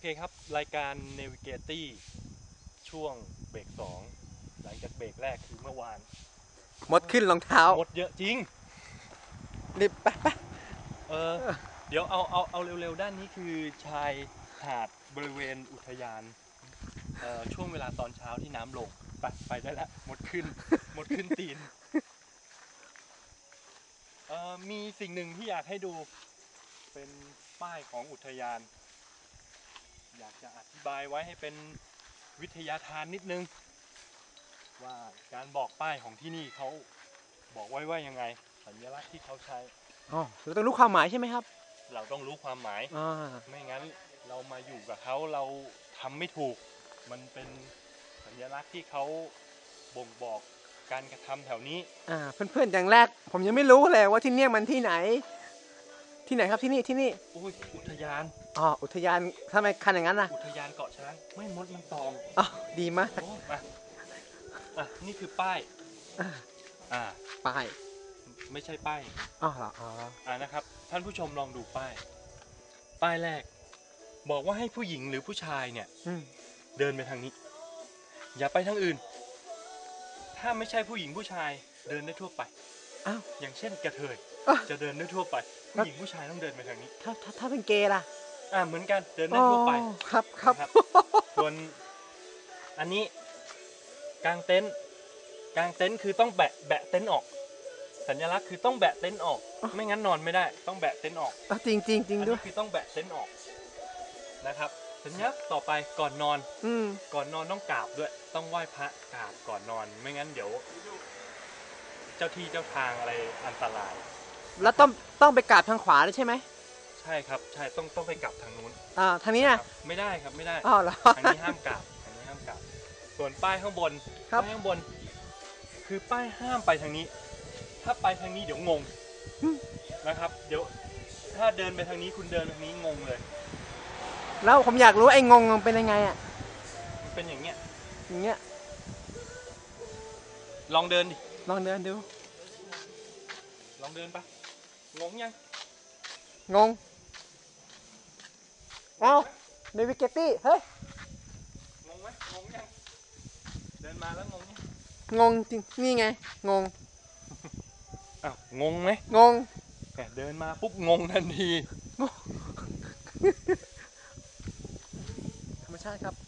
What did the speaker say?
เคครับ รายการ Navigati ช่วงเบรกสองหลังจากเบรกแรกคือเมื่อวานมดขึ้นรองเท้าหมดเยอะจริงรีบไปไปเออเดี๋ยวเอาเอาเอาเร็วๆด้านนี้คือชายหาดบริเวณอุทยานเอ่อช่วงเวลาตอนเช้าที่น้ำลงไปไปได้แล้วหมดขึ้นหมดขึ้นตีนเอ่อมีสิ่งหนึ่งที่อยากให้ดู เป็นป้ายของอุทยาน อยากจะอธิบายไว้ให้เป็นวิทยาทานนิดนึง ว่าการบอกป้ายของที่นี่เขาบอกไว้ว่ายังไง สัญลักษณ์ที่เขาใช้ อ๋อเราต้องรู้ความหมายใช่ไหมครับ เราต้องรู้ความหมาย อ่า ไม่งั้นเรามาอยู่กับเขาเราทำไม่ถูก มันเป็นสัญลักษณ์ที่เขาบ่งบอกการกระทำแถวนี้ อ่า เพื่อนๆอย่างแรก ผมยังไม่รู้เลยว่าที่เนี่ยมันที่ไหน ที่ไหนครับที่นี่ที่นี่อุ้ยอุทยานอ๋ออุทยานทำไมคันอย่างนั้นล่ะอุทยานเกาะช้างไม่มดมันตอมอ๋อดีมากโอ้มาอะนี่คือป้ายอ่าอ่าป้าย ไม่ใช่ป้ายอ๋อเหรออ๋ออ่านะครับ ท่านผู้ชมลองดูป้าย ป้ายแรก บอกว่าให้ผู้หญิงหรือผู้ชายเนี่ยอืมเดินไปทางนี้ อย่าไปทางอื่น ถ้าไม่ใช่ผู้หญิงผู้ชายเดินได้ทั่วไป อ้าวอย่างเช่นกระเทยอะจะเดินได้ทั่วไปผู้หญิงผู้ชายต้องเดินไปทางนี้ ถ้าถ้าถ้าเป็นเกย์ล่ะอ่าเหมือนกันเดินได้ทั่วไป อ๋อครับครับ นะครับ ส่วนอันนี้กางเต็นท์กางเต็นท์คือต้องแบะแบะเต็นท์ออก สัญลักษณ์คือต้องแบะเต็นท์ออกไม่งั้นนอนไม่ได้ ต้องแบะเต็นท์ออกอะจริงจริงจริงอันด้วนี้ย คือต้องแบะเต็นท์ออกนะครับสัญลักษณ์ต่อไปก่อนนอน อืมก่อนนอนต้องกราบด้วย ต้องไหว้พระกราบก่อนนอน ไม่งั้นเดี๋ยว เจ้าที่เจ้าทางอะไรอันตราย แล้วต้องต้องไปกราบทางขวาด้วยใช่ไหมใช่ครับใช่ต้องต้องไปกลับทางนู้นอ่าทางนี้คนะรับไม่ได้ครับไม่ได้อ้าวเหรอ ทางนี้ห้ามกลับทางนี้ห้ามกลับ ส่วนป้ายข้างบนครับ ป้ายข้างบน คือป้ายห้ามไปทางนี้ ถ้าไปทางนี้เดี๋ยวงงนะครับ เดี๋ยวถ้าเดินไปทางนี้คุณเดินทางนี้งงเลย แล้วผมอยากรู้ไอ้งงมันเป็นยังไงอะมันเป็นอย่างเงี้ยอย่างเงี้ยลองเดินดิ ลองเดินดู ลองเดินไปงงยัง งง เอ้าเนวิเกตี้ เฮ้ย งงไหมงงยัง เดินมาแล้วงงยังงงจริง นี่ไง งง อ้าว งงไหมงงแหมเดินมาปุ๊บงงทันที ธรรมชาติครับ